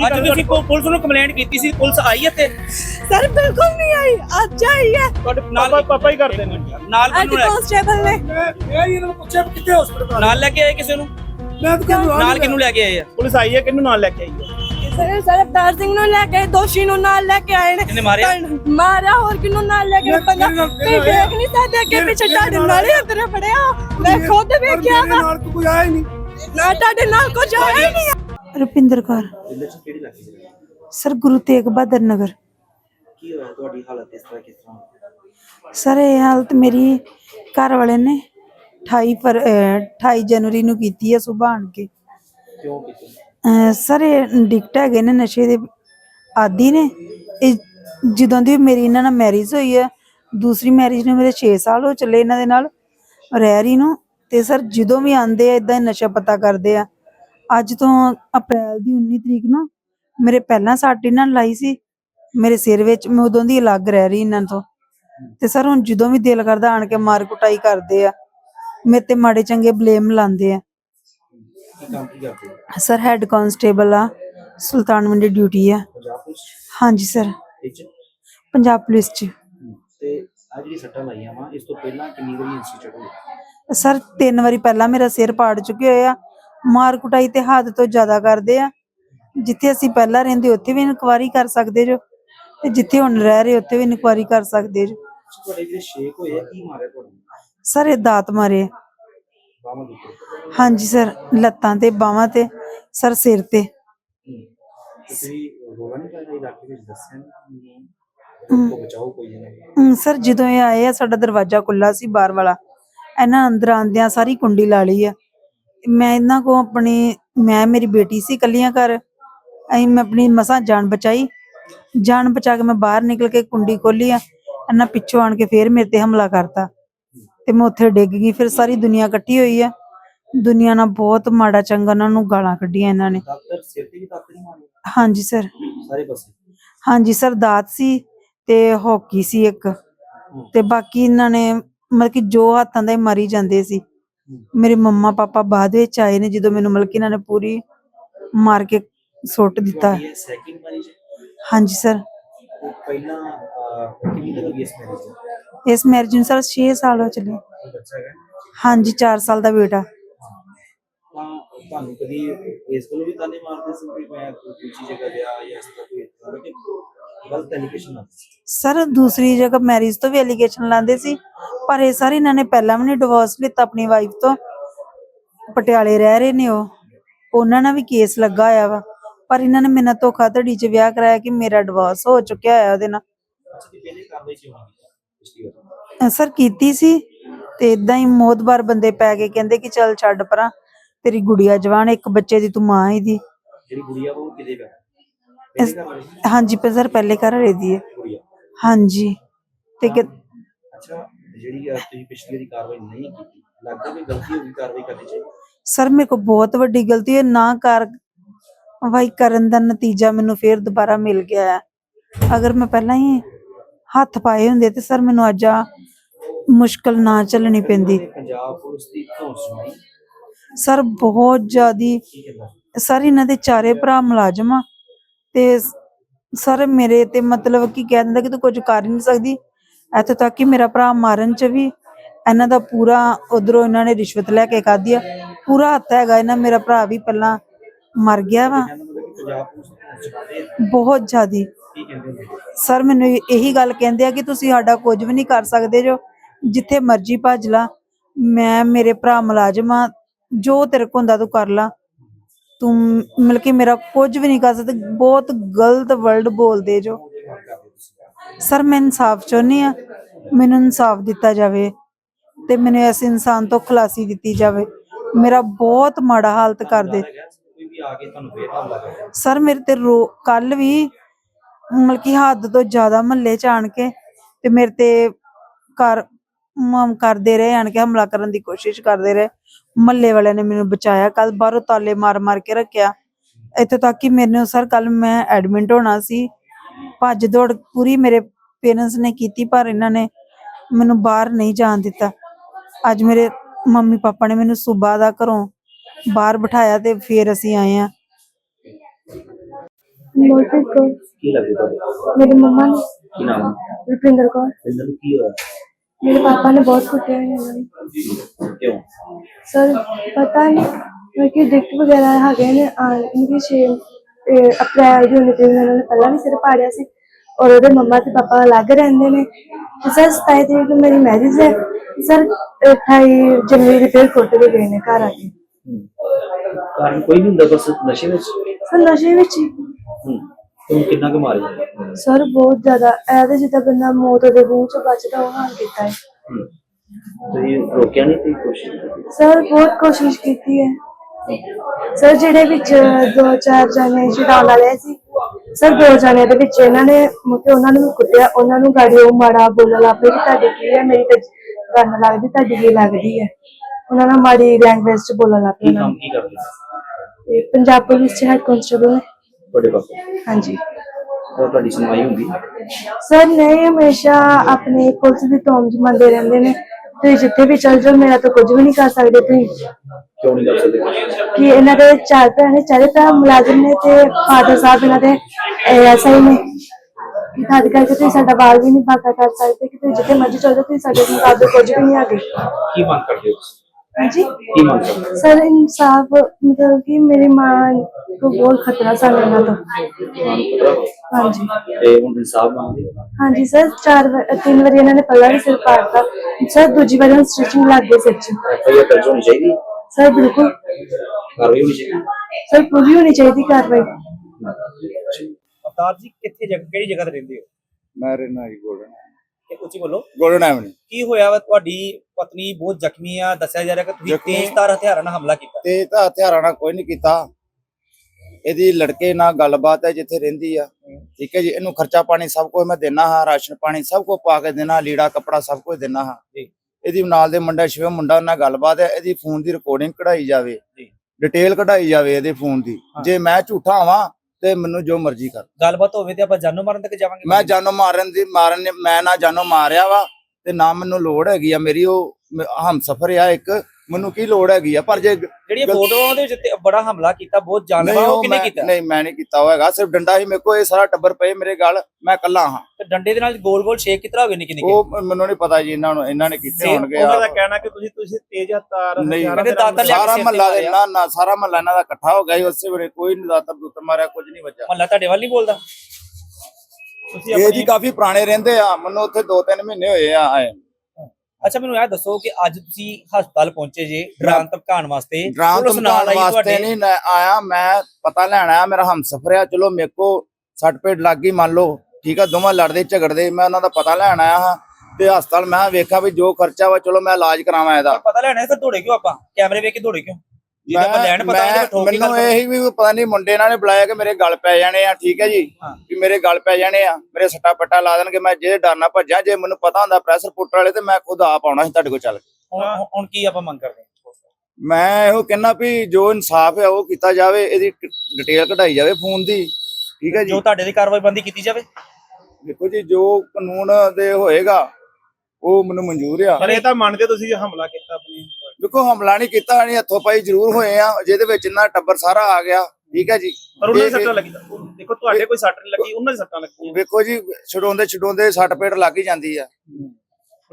ਅੱਜ ਤੁਸੀਂ ਪੁ- ਪੁਲਿਸ ਨੂੰ ਕੰਪਲੇਂਟ ਕੀਤੀ ਸੀ ਪੁਲਿਸ ਆਈ ਹੈ ਤੇ ਸਰ ਬਿਲਕੁਲ ਨਹੀਂ ਆਈ ਅੱਜ ਆਈ ਹੈ। ਤੁਹਾਡੇ ਨਾਲ ਪਾਪਾ ਹੀ ਕਰਦੇ ਨੇ। ਨਾਲ ਅੱਜ ਕਾਂਸਟੇਬਲ ਨੇ। ਮੈਂ ਇਹਨਾਂ ਨੂੰ ਪੁੱਛਿਆ ਕਿੱਥੇ ਹਸਪੀਟਲ ਨਾਲ ਲੈ ਕੇ ਆਏ ਕਿਸੇ ਨੂੰ? ਮੈਂ ਤਾਂ ਨਾਲ ਕਿਹਨੂੰ ਲੈ ਕੇ ਆਏ ਆ? ਪੁਲਿਸ ਆਈ ਹੈ ਕਿਹਨੂੰ ਨਾਲ ਲੈ ਕੇ ਆਈ ਹੈ? ਸਰ ਸਰ ਅਵਤਾਰ ਸਿੰਘ ਨੂੰ ਲੈ ਕੇ ਦੋਸ਼ੀ ਨੂੰ ਨਾਲ ਲੈ ਕੇ ਆਏ ਨੇ। ਮਾਰਿਆ? ਤਾਂ ਮਾਰਿਆ ਹੋਰ ਕਿਹਨੂੰ ਨਾਲ ਲੈ ਕੇ ਬੰਦਾ ਕੋਈ ਦੇਖ ਨਹੀਂ ਸਕਦੇ ਅੱਗੇ ਪਿੱਛੇ ਤੁਹਾਡੇ ਨਾਲ ਹੀ ਅੰਦਰ ਫੜਿਆ। ਮੈਂ ਖੁਦ ਵੇਖਿਆ ਵਾ। ਨਾਲ ਕੋਈ ਆਇਆ ਹੀ ਨਹੀਂ। ਨਾ ਤੁਹਾਡੇ ਨਾਲ ਕੁਝ ਆਇਆ ਹੀ ਨਹੀਂ ਰੁਪਿੰਦਰ ਕੌਰ। ਕਿਹੜੀ ਲੱਗੀ ਸਰ ਗੁਰੂ ਤੇਗ ਬਹਾਦਰ ਨਗਰ। ਕੀ ਹੋਇਆ? ਤੁਹਾਡੀ ਹਾਲਤ ਇਸ ਤਰ੍ਹਾਂ ਕਿਸ ਤਰ੍ਹਾਂ ਸਰ ਇਹ ਹਾਲਤ ਮੇਰੀ ਘਰ ਵਾਲੇ ਨੇ 28 ਫਰ ਅਹ 28 ਜਨਵਰੀ ਨੂੰ ਕੀਤੀ ਹੈ ਸੁਬਾਹ ਆਣ ਕੇ। ਕਿਉਂ ਕੀਤੀ? ਸਰ ਇਹ ਡਿਕਟ ਹੈਗੇ ਨੇ ਨਸ਼ੇ ਦੇ ਆਦੀ ਨੇ। ਇਹ ਜਦੋਂ ਦੀ ਮੇਰੀ ਇਹਨਾਂ ਨਾਲ ਮੈਰਿਜ ਹੋਈ ਹੈ, ਦੂਸਰੀ ਮੈਰਿਜ ਨੂੰ ਮੇਰੇ 6 ਸਾਲ ਹੋ ਚੱਲੇ ਇਹਨਾਂ ਦੇ ਨਾਲ ਰਹਿ ਰਹੀ ਨੂੰ। ਤੇ ਸਰ ਜਦੋਂ ਵੀ ਆਂਦੇ ਆ ਇਦਾਂ ਨਸ਼ਾ ਪਤਾ ਕਰਦੇ ਆ। ਅੱਜ ਤੋਂ ਅਪ੍ਰੈਲ ਦੀ 19 ਤਰੀਕ ਨੂੰ ਮੇਰੇ ਪਹਿਲਾਂ ਸੱਟ ਇਹਨਾਂ ਨੇ ਲਾਈ ਸੀ। ਮੇਰੇ ਸਿਰ ਵਿੱਚ ਮੈਂ ਉਦੋਂ ਦੀ ਅਲੱਗ ਰਹਿ ਰਹੀ ਇਹਨਾਂ ਤੋਂ। ਤੇ ਸਰ ਹੁਣ ਜਦੋਂ ਵੀ ਦਿਲ ਕਰਦਾ ਆਣ ਕੇ ਮਾਰ ਕੁਟਾਈ ਕਰਦੇ ਆ। ਮੇਰੇ ਤੇ ਮਾੜੇ ਚੰਗੇ ਬਲੇਮ ਲਾਉਂਦੇ ਆ। ਕੰਮ ਕੀ ਕਰਦੇ ਹੋ? ਸਰ ਹੈੱਡ ਕਾਂਸਟੇਬਲ ਆ ਸੁਲਤਾਨ ਮੰਡੀ ਡਿਊਟੀ ਆ। ਪੰਜਾਬ ਪੁਲਿਸ ਹਾਂਜੀ ਸਰ। ਵਿੱਚ ਪੰਜਾਬ ਪੁਲਿਸ ਚ। ਤੇ ਆ ਜਿਹੜੀ ਸੱਟਾਂ ਲਾਈਆਂ ਵਾ ਇਸ ਤੋਂ ਪਹਿਲਾਂ ਕਿੰਨੀ ਵਾਰੀ ਇੰਸਟੀਚਿਊਟ ਹੋਇਆ ਸਰ ਤਿੰਨ ਵਾਰੀ ਪਹਿਲਾਂ ਮੇਰਾ ਸਿਰ ਪਾੜ ਚੁੱਕੇ ਹੋਏ ਆ। ਮਾਰ ਕੁਟਾਈ ਤੇ ਹੱਦ ਤੋਂ ਜ਼ਿਆਦਾ ਕਰਦੇ ਆ। ਜਿੱਥੇ ਅਸੀਂ ਪਹਿਲਾਂ ਰਹਿੰਦੇ ਉੱਥੇ ਵੀ ਇਨਕੁਆਰੀ ਕਰ ਸਕਦੇ ਜੋ। ਤੇ ਜਿੱਥੇ ਹੁਣ ਰਹਿ ਰਹੇ ਉੱਥੇ ਵੀ ਇਨਕੁਆਰੀ ਕਰ ਸਕਦੇ ਜੋ। ਤੁਹਾਡੇ ਜਿਹੜੇ ਸ਼ੇਕ ਹੋਏ ਆ ਕੀ ਮਾਰਿਆ ਤੁਹਾਨੂੰ ਸਰ ਇਹ ਦਾਤ ਮਾਰੇ ਆ। ਹਾਂਜੀ ਸਰ ਲੱਤਾਂ ਤੇ ਬਾਹਾਂ ਤੇ ਸਰ ਸਿਰ ਤੇ। ਸਰ ਜਦੋਂ ਇਹ ਆਏ ਆ ਸਾਡਾ ਦਰਵਾਜ਼ਾ ਖੁੱਲਾ ਸੀ ਬਾਹਰ ਵਾਲਾ। ਇਹਨਾਂ ਅੰਦਰ ਆਂਦਿਆਂ ਸਾਰੀ ਕੁੰਡੀ ਲਾ ਲਈ ਆ। ਮੈਂ ਇਹਨਾਂ ਕੋ ਆਪਣੀ ਮੈਂ ਮੇਰੀ ਬੇਟੀ ਸੀ ਕੱਲੀਆਂ ਘਰ। ਅਸੀਂ ਮੈਂ ਆਪਣੀ ਮਸਾਂ ਜਾਨ ਬਚਾਈ। ਜਾਨ ਬਚਾ ਕੇ ਮੈਂ ਬਾਹਰ ਨਿਕਲ ਕੇ ਕੁੰਡੀ ਖੋਲੀ ਆ। ਇਹਨਾਂ ਪਿੱਛੋਂ ਆਣ ਕੇ ਫੇਰ ਮੇਰੇ ਤੇ ਹਮਲਾ ਕਰਤਾ। ਤੇ ਮੈਂ ਉੱਥੇ ਡਿੱਗ ਗਈ ਫਿਰ ਸਾਰੀ ਦੁਨੀਆ ਇਕੱਠੀ ਹੋਈ ਆ। ਦੁਨੀਆ ਨਾਲ ਬਹੁਤ ਮਾੜਾ ਚੰਗਾ ਉਹਨਾਂ ਨੂੰ ਗਾਲਾਂ ਕੱਢੀਆਂ ਇਹਨਾਂ ਨੇ। ਡਾਕਟਰ ਸਿਰ ਤੇ ਵੀ ਡਾਕਟਰ ਨਹੀਂ ਮਾਰੇ ਹਾਂਜੀ ਸਰ। ਸਾਰੇ ਪਾਸੇ? ਹਾਂਜੀ ਸਰ ਦਾਤ ਸੀ ਤੇ ਹਾਕੀ ਸੀ ਇੱਕ। ਤੇ ਬਾਕੀ ਇਹਨਾਂ ਨੇ ਮਤਲਬ ਕਿ ਜੋ ਹੱਥਾਂ ਦਾ ਮਾਰੀ ਜਾਂਦੇ ਸੀ। ਮੇਰੇ ਮੰਮਾ ਪਾਪਾ ਬਾਅਦ ਵਿੱਚ ਆਏ ਨੇ ਜਦੋਂ ਮੈਨੂੰ ਮਤਲਬ ਕਿ ਇਹਨਾਂ ਨੇ ਪੂਰੀ ਮਾਰ ਕੇ ਸੁੱਟ ਦਿੱਤਾ। ਹਾਂਜੀ ਸਰ। ਤੇ ਪਹਿਲਾਂ ਅਹ, ਕਿੰਨੀ ਦੇਰ ਹੋ ਗਈ ਇਸ ਮੈਰਿਜ ਨੂੰ ਇਸ ਮੈਰਿਜ ਨੂੰ ਸਰ 6 ਸਾਲ ਹੋ ਚਲੇ ਕੋਈ ਬੱਚਾ ਹੈ ਹਾਂਜੀ 4 ਸਾਲ ਦਾ ਬੇਟਾ। ਤਾਂ ਤੁਹਾਨੂੰ ਕਦੀ ਇਸ ਕੋਲ ਵੀ ਤਾਨੇ ਮਾਰਦੇ ਸੀ ਕਿ ਮੈਂ ਕੋਈ ਦੂਜੀ ਜਗ੍ਹਾ ਗਿਆ ਜਾਂ ਇਸ ਤਰ੍ਹਾਂ ਕੋਈ ਇਸ ਤਰ੍ਹਾਂ ਦਾ ਕਿ ਗਲਤ ਐਲੀਗੇਸ਼ਨ ਆ ਸਰ ਦੂਸਰੀ ਜਗ੍ਹਾ ਮੈਰਿਜ ਤੋਂ ਵੀ ਐਲੀਗੇਸ਼ਨ ਲਾਉਂਦੇ ਸੀ ਪਰ ਇਹ ਸਾਰੇ ਇਹਨਾਂ ਨੇ ਪਹਿਲਾਂ ਵੀ ਨਹੀਂ ਡਿਵੋਰਸ ਲਿੱਤਾ ਆਪਣੀ ਵਾਈਫ ਤੋਂ। ਪਟਿਆਲੇ ਰਹਿ ਰਹੇ ਨੇ ਉਹ। ਉਹਨਾਂ ਨਾਲ ਵੀ ਕੇਸ ਲੱਗਾ ਹੋਇਆ ਵਾ। ਪਰ ਇਹਨਾਂ ਨੇ ਮੇਰੇ ਨਾਲ ਧੋਖਾਧੜੀ 'ਚ ਵਿਆਹ ਕਰਾਇਆ ਕਿ ਮੇਰਾ ਡਿਵੋਰਸ ਹੋ ਚੁੱਕਿਆ ਹੋਇਆ ਉਹਦੇ ਨਾਲ। ਸਰ ਕੀਤੀ ਸੀ ਤੇ ਇਦਾਂ ਹੀ ਮੋਦਬਾਰ ਬੰਦੇ ਪੈ ਗਏ ਕਹਿੰਦੇ ਕਿ ਚੱਲ ਛੱਡ ਪਰਾਂ ਤੇਰੀ ਗੁੜੀਆ ਜਵਾਨ ਇੱਕ ਬੱਚੇ ਦੀ ਤੂੰ ਮਾਂ ਹੀ ਦੀ। ਜਿਹੜੀ ਗੁੜੀਆ ਉਹ ਹਾਂਜੀ ਪਰ ਸਰ ਪਹਿਲੇ ਘਰ ਵਾਲੇ ਦੀ ਹੈ। ਹਾਂਜੀ। ਤੇ ਕਿ ਅੱਛਾ ਜਿਹੜੀ ਆ ਤੁਸੀਂ ਪਿਛਲੀ ਵਾਰੀ ਕਾਰਵਾਈ ਨਹੀਂ ਕੀਤੀ ਲੱਗਦਾ ਕਿ ਗਲਤੀ ਹੋ ਗਈ ਕਾਰਵਾਈ ਕਰਨੀ ਚਾਹੀਦੀ? ਸਰ ਮੇਰੇ ਕੋਲ ਬਹੁਤ ਵੱਡੀ ਗਲਤੀ ਹੈ ਨਾ ਕਰ ਵਾਈ ਕਰਨ ਦਾ ਨਤੀਜਾ ਮੈਨੂੰ ਫੇਰ ਦੁਬਾਰਾ ਮਿਲ ਗਿਆ ਹੈ। ਅਗਰ ਮੈਂ ਪਹਿਲਾਂ ਹੀ ਹੱਥ ਪਾਏ ਹੁੰਦੇ ਤੇ ਸਰ ਮੈਨੂੰ ਅੱਜ ਆ ਮੁਸ਼ਕਲ ਨਾ ਚੱਲਣੀ ਪੈਂਦੀ। ਪੰਜਾਬ ਪੁਲਿਸ ਦੀ ਧੌਣ ਸਰ ਬਹੁਤ ਜ਼ਿਆਦੀ ਸਰ ਇਹਨਾਂ ਦੇ ਚਾਰੇ ਭਰਾ ਮੁਲਾਜ਼ਮ ਆ ਤੇ ਸਰ ਮੇਰੇ ਤੇ ਮਤਲਬ ਕਿ ਕਹਿ ਦਿੰਦਾ ਕਿ ਤੂੰ ਕੁਝ ਕਰ ਹੀ ਨਹੀਂ ਸਕਦੀ। ਇੱਥੇ ਤੱਕ ਕਿ ਮੇਰਾ ਭਰਾ ਮਾਰਨ ਚ ਵੀ ਇਹਨਾਂ ਦਾ ਪੂਰਾ ਉਧਰੋਂ ਇਹਨਾਂ ਨੇ ਰਿਸ਼ਵਤ ਲੈ ਕੇ ਖਾਧੀ ਆ ਪੂਰਾ ਹੱਥ ਹੈਗਾ ਇਹਨਾਂ, ਮੇਰਾ ਭਰਾ ਵੀ ਪਹਿਲਾਂ ਮਰ ਗਿਆ ਵਾ। ਬਹੁਤ ਜ਼ਿਆਦੀ। ਸਰ, ਮੈਨੂੰ ਇਹੀ ਗੱਲ ਕਹਿੰਦੇ ਆ ਕਿ ਤੁਸੀਂ ਸਾਡਾ ਕੁਝ ਵੀ ਨਹੀਂ ਕਰ ਸਕਦੇ ਜੋ, ਜਿੱਥੇ ਮਰਜ਼ੀ ਭੱਜ ਲਾ। ਮੈਂ ਮੇਰੇ ਭਰਾ ਮੁਲਾਜ਼ਮ ਆ, ਜੋ ਤੇਰੇ ਕੋਲ ਹੁੰਦਾ ਤੂੰ ਕਰ ਲਾ। ਤੂੰ ਮਿਲ ਕੇ ਮੇਰਾ ਕੁਝ ਵੀ ਨਹੀਂ ਕਰ ਸਕਦੇ। ਬਹੁਤ ਗਲਤ ਵਰਡ ਬੋਲਦੇ ਜੋ। ਸਰ, ਮੈਂ ਇਨਸਾਫ ਚਾਹੁੰਦੀ ਆ। ਮੈਨੂੰ ਇਨਸਾਫ ਦਿੱਤਾ ਜਾਵੇ ਤੇ ਮੈਨੂੰ ਇਸ ਇਨਸਾਨ ਤੋਂ ਖਲਾਸੀ ਦਿੱਤੀ ਜਾਵੇ। ਮੇਰਾ ਬਹੁਤ ਮਾੜਾ ਹਾਲਤ ਕਰਦੇ ਹੈਗਾ ਆ ਕੇ ਤੁਹਾਨੂੰ ਫੇਰ ਹਮਲਾ ਕਰੇ ਸਰ, ਮੇਰੇ ਤੇ ਰੋ ਕੱਲ ਵੀ ਮਤਲਬ ਕਿ ਹੱਦ ਤੋਂ ਜ਼ਿਆਦਾ ਮਹੱਲੇ ਚ ਆਣ ਕੇ ਤੇ ਮੇਰੇ ਤੇ ਕਰ ਮਮ ਕਰਦੇ ਰਹੇ ਆਣ ਕੇ ਹਮਲਾ ਕਰਨ ਦੀ ਕੋਸ਼ਿਸ਼ ਕਰਦੇ ਰਹੇ। ਮਹੱਲੇ ਵਾਲਿਆਂ ਨੇ ਮੈਨੂੰ ਬਚਾਇਆ। ਕੱਲ ਬਾਹਰੋਂ ਤਾਲੇ ਮਾਰ ਮਾਰ ਕੇ ਰੱਖਿਆ। ਇੱਥੋਂ ਤੱਕ ਕਿ ਮੈਨੂੰ ਸਰ ਕੱਲ ਮੈਂ ਐਡਮਿਟ ਹੋਣਾ ਸੀ। ਭੱਜ ਦੌੜ ਪੂਰੀ ਮੇਰੇ ਪੇਰੈਂਟਸ ਨੇ ਕੀਤੀ, ਪਰ ਇਹਨਾਂ ਨੇ ਮੈਨੂੰ ਬਾਹਰ ਨਹੀਂ ਜਾਣ ਦਿੱਤਾ। ਅੱਜ ਮੇਰੇ ਮੰਮੀ ਪਾਪਾ ਨੇ ਮੈਨੂੰ ਸਵੇਰ ਦਾ ਘਰੋਂ ਬਾਹਰ ਬਿਠਾਇਆ ਤੇ ਫੇਰ ਅਸੀਂ ਆਏ ਆ ਮੋਟਰ ਕੋ ਕੀ ਲੱਗਦਾ ਤੁਹਾਨੂੰ? ਮੇਰੀ ਮੰਮਾ ਨੇ। ਕੀ ਨਾਮ? ਰੁਪਿੰਦਰ ਕੌਰ। ਇਹਨਾਂ ਨੂੰ ਕੀ ਹੋਇਆ? ਮੇਰੇ ਪਾਪਾ ਨੇ ਬਹੁਤ ਕੁੱਟਿਆ ਹੈ ਇਹਨਾਂ ਨੂੰ। ਕਿਉਂ? ਸਰ ਪਤਾ ਨਹੀਂ ਮੈਂ ਕਿ ਡਿਕਟ ਵਗੈਰਾ ਹੈਗੇ ਨੇ ਆ ਇਨਕੀ ਛੇ ਅਪ੍ਰੈਲ ਦੀ ਨੂੰ ਉਹਨਾਂ ਨੇ ਪਹਿਲਾਂ ਵੀ ਸਿਰ ਪਾੜਿਆ ਸੀ। ਔਰ ਉਹਦੇ ਮੰਮਾ ਤੇ ਪਾਪਾ ਅਲੱਗ ਰਹਿੰਦੇ ਨੇ। ਤੇ ਸਰ 27 ਤਰੀਕ ਨੂੰ ਮੇਰੀ ਮੈਰਿਜ ਹੈ। ਸਰ 28 ਜਨਵਰੀ ਦੇ ਫਿਰ ਕੁੱਟ ਕੇ ਗਏ ਨੇ ਘਰ ਆ ਕੇ। ਕਾਰਨ ਕੋਈ ਨਹੀਂ ਹੁੰਦਾ ਬਸ ਨਸ਼ੇ ਵਿੱਚ? ਸਰ ਨਸ਼ੇ ਵਿੱਚ ਹੀ। ਹੂੰ। ਤੂੰ ਕਿੰਨਾ ਕੁ ਮਾਰਿਆ? ਸਰ ਬਹੁਤ ਜ਼ਿਆਦਾ। ਤੇ ਜਿੱਦਾਂ ਬੰਦਾ ਮੌਤ ਦੇ ਮੂੰਹ ਚੋਂ ਬਚਦਾ ਉਹ ਹਾਲ ਕੀਤਾ ਹੈ। ਤੁਸੀਂ ਰੋਕਿਆ ਨਹੀਂ ਤੇ ਕੋਸ਼ਿਸ਼? ਕੀਤੀ ਸਰ ਬਹੁਤ ਕੋਸ਼ਿਸ਼ ਕੀਤੀ ਹੈ। ਸਰ ਜਿਹੜੇ ਵਿੱਚ ਦੋ ਚਾਰ ਜਣੇ ਛਡਾਉਣ ਵਾਲੇ ਸੀ ਸਰ ਦੋ ਜਣੇ ਦੇ ਵਿੱਚ ਇਹਨਾਂ ਨੇ ਮੁਕੇ ਉਹਨਾਂ ਨੂੰ ਕੁੱਟਿਆ। ਉਹਨਾਂ ਨੂੰ ਗਾੜੀ ਉਹ ਮਾੜਾ ਬੋਲਣ ਲੱਗ ਪਏ ਕਿ ਤੁਹਾਡੀ ਕੀ ਹੈ ਮੇਰੀ ਤਾਂ ਗੰਨ ਲੱਗਦੀ ਤੁਹਾਡੀ ਕੀ ਲੱਗਦੀ ਹੈ। ਉਹਨਾਂ ਨਾਲ ਮਾੜੀ ਲੈਂਗੁਏਜ ਚ ਬੋਲਣ ਲੱਗ ਪਏ ਕੀ ਉਹਨਾਂ ਕੰਮ ਨੂੰ। ਕੀ ਕਰਦੇ ਤੇ ਪੰਜਾਬ ਪੁਲਿਸ ਚ ਹੈਡ ਕਾਂਸਟੇਬਲ ਨੇ। ਬੜੇ ਪਾਪਾ? ਹਾਂਜੀ। ਤਾਂ ਤੁਹਾਡੀ ਸੁਣਵਾਈ ਹੁੰਦੀ? ਸਰ ਨਹੀਂ ਹਮੇਸ਼ਾ ਆਪਣੇ ਪੁਲਿਸ ਦੀ ਤੌਮ ਜਮਾਉਂਦੇ ਰਹਿੰਦੇ ਨੇ। ਤੁਸੀਂ ਜਿੱਥੇ ਵੀ ਚੱਲ ਜਾਓ ਮੇਰਾ ਤਾਂ ਕੁਝ ਵੀ ਨਹੀਂ ਕਰ ਸਕਦੇ ਤੁਸੀਂ। ਕਿਉਂ ਨਹੀਂ ਕਰ ਸਕਦੇ? ਕਿ ਇਹਨਾਂ ਦੇ ਚਾਰ ਭੈਣ ਨੇ ਚਾਰੇ ਭਰਾ ਮੁਲਾਜ਼ਮ ਨੇ ਤੇ ਫਾਦਰ ਸਾਹਿਬ ਇਹਨਾਂ ਦੇ ਐਸਆਈ ਨੇ। ਕਿ ਤਦ ਕਰਕੇ ਤੁਸੀਂ ਸਾਡਾ ਵਾਲ ਵੀ ਨਹੀਂ ਬਾਕਾ ਕਰ ਸਕਦੇ ਕਿ ਤੁਸੀਂ ਜਿੱਥੇ ਮਰਜ਼ੀ ਚਲ ਜਾਓ ਤੁਸੀਂ ਸਾਡੇ ਮੁਕਾਬਲੇ ਕੁਝ ਵੀ ਨਹੀਂ ਆਗੇ ਕੀ ਮੰਗ ਕਰਦੇ ਹੋ? ਤੁਸੀਂ? ਹਾਂਜੀ। ਕੀ ਮੰਗ ਕਰਦੇ ਹੋ? ਸਰ ਇਨਸਾਫ ਮਤਲਬ ਕਿ ਮੇਰੀ ਮਾਂ ਨੂੰ ਬਹੁਤ ਖਤਰਾ ਸਾਨੂੰ ਇਹਨਾਂ ਤੋਂ? ਹਾਂਜੀ। ਤੇ ਹੁਣ ਇਨਸਾਫ ਮੰਗਦੇ ਹੋ? ਹਾਂਜੀ ਸਰ ਚਾਰ ਵਾਰ ਤਿੰਨ ਵਾਰੀ ਇਹਨਾਂ ਨੇ ਪਹਿਲਾਂ ਵੀ ਸਿਰ ਪਾੜਤਾ। ਸਰ ਦੂਜੀ ਵਾਰ ਸਟਿਚਿੰਗ ਲੱਗ ਗਈ ਸਿਰ 'ਚ। ਐਫਆਈਆਰ ਦਰਜ ਹੋਣੀ ਚਾਹੀਦੀ? ਹੈ, ਸਰ ਬਿਲਕੁਲ। ਕਾਰਵਾਈ ਹੋਣੀ ਚਾਹੀਦੀ? ਹੈ। ਸਰ ਪੂਰੀ ਹੋਣੀ ਚਾਹੀਦੀ ਕਾਰਵਾਈ। ਅਵਤਾਰ ਜੀ ਕਿੱਥੇ ਜਗ੍ਹਾ ਕਿਹੜੀ ਜਗ੍ਹਾ ਤੇ ਰਹਿੰਦੇ ਹੋ? ਮੈਂ ਰਹਿਣਾ ਜੀ ਗੋਲਡਨ ਕਿ ਉੱਚੀ ਬੋਲੋ ਗੋਲਡਨ ਐਵਨੀ ਕੀ ਹੋਇਆ ਵਾ? ਤੁਹਾਡੀ ਪਤਨੀ ਬਹੁਤ ਜ਼ਖਮੀ ਆ ਦੱਸਿਆ ਜਾ ਰਿਹਾ ਕਿ ਤੁਸੀਂ ਜ਼ਖਮੀ- ਤੇਜ਼ਧਾਰ ਹਥਿਆਰਾਂ ਨਾਲ ਹਮਲਾ ਕੀਤਾ। ਤੇ ਤਾਂ ਹਥਿਆਰਾਂ ਨਾਲ ਕੋਈ ਨਹੀਂ ਕੀਤਾ। ਇਹਦੀ ਲੜਕੇ ਨਾਲ ਗੱਲਬਾਤ ਹੈ ਜਿੱਥੇ ਰਹਿੰਦੀ ਆ। ਠੀਕ ਹੈ ਜੀ ਇਹਨੂੰ ਖਰਚਾ ਪਾਣੀ ਸਭ ਕੁਝ ਮੈਂ ਦੇਣਾ ਹਾਂ ਰਾਸ਼ਨ ਪਾਣੀ ਸਭ ਕੁਝ ਪਾ ਕੇ ਦੇਣਾ ਲੀੜਾ ਕੱਪੜਾ ਸਭ ਕੁਝ ਦੇਣਾ ਹਾਂ। ਜੀ। ਇਹਦੀ ਨਾਲ ਦੇ ਮੁੰਡਾ ਸ਼ਿਵ ਮੁੰਡਾ ਨਾਲ ਗੱਲਬਾਤ ਹੈ ਇਹਦੀ ਫੋਨ ਦੀ ਰਿਕਾਰਡਿੰਗ ਕਢਾਈ ਜਾਵੇ। ਜੀ। ਡਿਟੇਲ ਕਢਾਈ ਜਾਵੇ ਇਹਦੇ ਫੋਨ ਦੀ। ਹਾਂ। ਜੇ ਮੈਂ ਝੂਠਾ ਹਾਂ ਤੇ ਮੈਨੂੰ ਜੋ ਮਰਜ਼ੀ ਕਰ। ਗੱਲਬਾਤ ਹੋਵੇ ਤੇ ਆਪਾਂ ਜਾਨੋਂ ਮਾਰਨ ਤੱਕ ਜਾਵਾਂਗੇ। ਮੈਂ ਜਾਨੋਂ ਮਾਰਨ ਦੀ ਮਾਰਨ ਨੇ- ਮੈਂ ਨਾ ਜਾਨੋਂ ਮਾਰਿਆ ਵਾ ਤੇ ਨਾ ਮੈਨੂੰ ਲੋੜ ਹੈਗੀ ਆ। ਮੇਰੀ ਉਹ ਹਮ ਸਫਰ ਆ ਇੱਕ। ਮੈਨੂੰ ਕੀ ਲੋੜ ਹੈਗੀ ਆ? ਪਰ ਜੇ ਜਿਹੜੀਆਂ ਗਲਤੀ- ਫੋਟੋਆਂ ਦੇ ਵਿੱਚ ਤੇ ਬੜਾ ਹਮਲਾ ਕੀਤਾ ਬਹੁਤ ਨਹੀਂ ਜਾਨਲੇਵਾ ਉਹ ਕਿਹਨੇ ਮੈਂ ਕੀਤਾ? ਨਹੀਂ ਮੈਂ ਨਹੀਂ ਕੀਤਾ ਹੋਏਗਾ। ਸਿਰਫ ਡੰਡਾ ਹੀ ਮੇਰੇ ਕੋਲ ਇਹ ਸਾਰਾ ਟੱਬਰ ਪਏ ਮੇਰੇ ਗਲ ਮੈਂ ਇਕੱਲਾ ਹਾਂ। ਤੇ ਡੰਡੇ ਦੇ ਨਾਲ ਗੋਲ ਗੋਲ ਸ਼ੇਕ ਕਿਤਰਾ ਹੋਵੇ ਨਿੱਕੇ ਨਿੱਕੇ ਉਹ ਮੈਨੂੰ ਨਹੀਂ ਪਤਾ ਜੀ ਇਹਨਾਂ ਨੂੰ ਇਹਨਾਂ ਨੇ ਕੀਤੇ ਹੋਣਗੇ ਉਹਨਾਂ ਦਾ ਆਪ। ਕਹਿਣਾ ਕਿ ਤੁਸੀਂ ਤੁਸੀਂ ਤੇਜ਼ ਹਥਿਆਰ ਨਹੀਂ। ਹਥਿਆਰਾਂ ਦੇ ਕਹਿੰਦੇ ਦਾਤਰ ਲਿਆ ਕੇ ਸਾਰਾ ਸਿਰ ਤੇ ਮਹੱਲਾ ਦੇ ਮਾਰਿਆ। ਨਾ ਨਾ ਸਾਰਾ ਮਹੱਲਾ ਇਹਨਾਂ ਦਾ ਇਕੱਠਾ ਹੋ ਗਿਆ ਸੀ ਉਸੇ ਵੇਲੇ ਕੋਈ ਨਹੀਂ ਦਾਤਰ ਦੁੱਤਰ ਮਾਰਿਆ ਕੁਝ ਨਹੀਂ ਵੱਜਾ ਮਹੱਲਾ ਤੁਹਾਡੇ ਵੱਲ ਨਹੀਂ ਬੋਲਦਾ? ਤੁਸੀਂ ਇਹ ਜੀ ਆਪਣੀ ਕਾਫੀ ਪੁਰਾਣੇ ਰਹਿੰਦੇ ਆ ਮੈਨੂੰ ਉੱਥੇ 2-3 ਮਹੀਨੇ ਹੋਏ ਆ ਆਏ ਅੱਛਾ ਮੈਨੂੰ ਇਹ ਦੱਸੋ ਕਿ ਅੱਜ ਤੁਸੀਂ ਹਸਪਤਾਲ ਪਹੁੰਚੇ ਜੇ ਡਰਾਨ ਧਮਕਾਉਣ ਵਾਸਤੇ। ਨਾਲ ਧਮਕਾਉਣ ਵਾਸਤੇ। ਨਹੀਂ ਆਇਆ ਮੈਂ ਪਤਾ ਲੈਣ ਆਇਆ ਮੇਰਾ ਹਮਸਫਰ ਆ। ਚਲੋ ਮੇਰੇ ਕੋ ਸੱਟ ਪੇਟ ਲੱਗ ਗਈ ਮੰਨ ਲਓ ਠੀਕ ਆ ਦੋਵਾਂ ਲੜਦੇ ਝਗੜਦੇ ਮੈਂ ਉਹਨਾਂ ਦਾ ਪਤਾ ਲੈਣ ਆਇਆ ਹਾਂ। ਤੇ ਹਸਪਤਾਲ ਮੈਂ ਵੇਖਿਆ ਵੀ ਜੋ ਖਰਚਾ ਵਾ ਚਲੋ ਮੈਂ ਇਲਾਜ ਕਰਾਵਾਂ ਇਹਦਾ। ਪਤਾ ਲੈਣਾ ਫਿਰ ਦੌੜੇ ਕਿਉਂ ਆਪਾਂ? ਕੈਮਰੇ ਵੇਖ ਕੇ ਦੌੜੇ ਕਿਉਂ? ਜਿਹਦੇ ਆਪਾਂ ਲੈਣ ਪਤਾ ਮੈਂ- ਠੋਕ ਕੇ ਗੱਲ ਮੈਨੂੰ ਇਹੀ ਵੀ ਪਤਾ ਨਹੀਂ ਮੁੰਡੇ ਇਹਨਾਂ ਨੇ ਬੁਲਾਇਆ ਕਿ ਮੇਰੇ ਗਲ ਪੈ ਜਾਣੇ ਆ ਠੀਕ ਹੈ ਜੀ? ਹਾਂ। ਵੀ ਮੇਰੇ ਗਲ ਪੈ ਜਾਣੇ ਆ ਮੇਰੇ ਸੱਟਾ ਪੱਟਾ ਲਾ ਦੇਣਗੇ ਮੈਂ ਜੇ ਡਰ ਨਾ ਭੱਜਾਂ ਜੇ ਮੈਨੂੰ ਪਤਾ ਹੁੰਦਾ ਪ੍ਰੈਸ਼ਰ ਪੁੱਟਰ ਵਾਲੇ ਤੇ ਮੈਂ ਖੁਦ ਆਪ ਆਉਣਾ ਸੀ ਤੁਹਾਡੇ ਕੋਲ ਚੱਲ ਕੇ। ਹੁਣ ਹੁਣ ਕੀ ਆਪਾਂ ਮੰਗ ਕਰਦੇ ਹਾਂ? ਮੈਂ ਇਹੋ ਕਹਿੰਦਾ ਵੀ ਜੋ ਇਨਸਾਫ ਹੈ ਉਹ ਕੀਤਾ ਜਾਵੇ ਇਹਦੀ ਡਿਟੇਲ ਕਢਾਈ ਜਾਵੇ ਫੋਨ ਦੀ ਠੀਕ ਹੈ ਜੀ? ਜੋ ਤੁਹਾਡੇ ਦੀ ਕਾਰਵਾਈ ਬੰਦੀ ਕੀਤੀ ਜਾਵੇ? ਦੇਖੋ ਜੀ ਜੋ ਕਾਨੂੰਨ ਦੇ ਹੋਏਗਾ ਉਹ ਮੈਨੂੰ ਮਨਜ਼ੂਰ ਆ। ਪਰ ਇਹ ਤਾਂ ਮੰਨਦੇ ਤੁਸੀਂ ਹਮਲਾ ਕੀਤਾ ਆਪਣੀ। ਦੇਖੋ ਹਮਲਾ ਨਹੀਂ ਕੀਤਾ ਨਹੀਂ ਹੱਥੋਂ ਪਾਈ ਜ਼ਰੂਰ ਹੋਏ ਆ ਜਿਹਦੇ ਵਿੱਚ ਇਹਨਾਂ ਟੱਬਰ ਸਾਰਾ ਆ ਗਿਆ ਠੀਕ ਹੈ ਜੀ? ਪਰ ਉਹਨਾਂ ਦੀ ਸੱਟਾਂ ਲੱਗੀ ਦੇਖੋ ਤੁਹਾਡੇ ਕੋਈ ਸੱਟ ਨਹੀਂ ਲੱਗੀ ਉਹਨਾਂ ਦੀ ਸੱਟਾਂ ਲੱਗੀਆਂ। ਵੇਖੋ ਜੀ ਛਡਾਉਂਦੇ ਛਡਾਉਂਦੇ ਸੱਟ ਪੇਟ ਲੱਗ ਹੀ ਜਾਂਦੀ ਆ।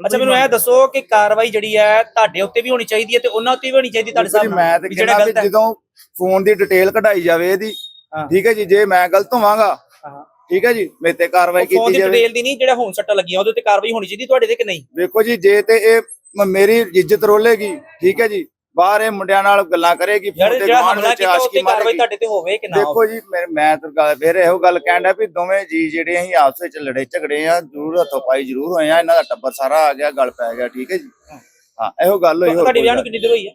ਅੱਛਾ ਮੈਨੂੰ ਇਹ ਦੱਸੋ ਕਿ ਕਾਰਵਾਈ ਜਿਹੜੀ ਹੈ ਤੁਹਾਡੇ ਉੱਤੇ ਵੀ ਹੋਣੀ ਚਾਹੀਦੀ ਹੈ ਤੇ ਉਹਨਾਂ ਉੱਤੇ ਵੀ ਹੋਣੀ ਚਾਹੀਦੀ ਤੁਹਾਡੇ ਸਾਹਮਣੇ ਮੈਂ ਤੇ ਜਿਹੜਾ ਕਹਿੰਦਾ ਵੀ ਗਲਤ ਹੈ। ਜਦੋਂ ਫੋਨ ਦੀ ਡਿਟੇਲ ਕਢਾਈ ਜਾਵੇ ਇਹਦੀ। ਠੀਕ ਹੈ ਜੀ ਜੇ ਮੈਂ ਗਲਤ ਹੋਵਾਂਗਾ। ਠੀਕ ਹੈ ਜੀ ਮੇਰੇ ਤੇ ਕਾਰਵਾਈ ਫੋਨ ਕੀਤੀ ਦੀ ਜਾਵੇ। ਡਿਟੇਲ ਦੀ ਨਹੀਂ ਜਿਹੜਾ ਹੁਣ ਸੱਟਾਂ ਲੱਗੀਆਂ ਉਹਦੇ ਉੱਤੇ ਕਾਰਵਾਈ ਹੋਣੀ ਚਾਹੀਦੀ ਤੁਹਾਡੇ ਤੇ ਕਿ ਨਹੀਂ? ਵੇਖੋ ਜੀ ਜੇ ਤੇ ਇਹ ਮੇਰੀ ਇੱਜ਼ਤ ਰੋਲੇਗੀ ਠੀਕ ਹੈ ਜੀ? ਬਾਹਰ ਇਹ ਮੁੰਡਿਆਂ ਨਾਲ ਗੱਲਾਂ ਕਰੇਗੀ ਫੋਨ ਤੇ ਹਮਲਾ ਵਿੱਚ ਆਸ਼ਕੀ ਮਾਰੇਗੀ। ਤੁਹਾਡੇ ਤੇ ਹੋਵੇ ਕਿ ਨਾ ਦੇਖੋ ਜੀ ਮੈਂ ਮੈਂ ਤਾਂ ਗੱਲ ਫਿਰ ਇਹੋ ਗੱਲ ਕਹਿਣ ਵੀ ਦੋਵੇਂ ਜੀ ਜਿਹੜੇ ਅਸੀਂ ਆਪਸ ਵਿੱਚ ਲੜੇ ਝਗੜੇ ਆ ਜ਼ਰੂਰ ਹੱਥੋਂ ਪਾਈ ਜ਼ਰੂਰ ਹੋਏ ਆ ਇਹਨਾਂ ਦਾ ਟੱਬਰ ਸਾਰਾ ਆ ਗਿਆ ਗੱਲ ਪੈ ਗਿਆ ਠੀਕ ਹੈ ਜੀ? ਹਾਂ। ਇਹੋ ਗੱਲ ਹੋਈ ਹੋਰ ਤੁਹਾਡੇ ਕੋਈ ਵਿਆਹ ਨੂੰ ਗੱਲ- ਕਿੰਨੀ ਦੇਰ ਹੋਈ ਹੈ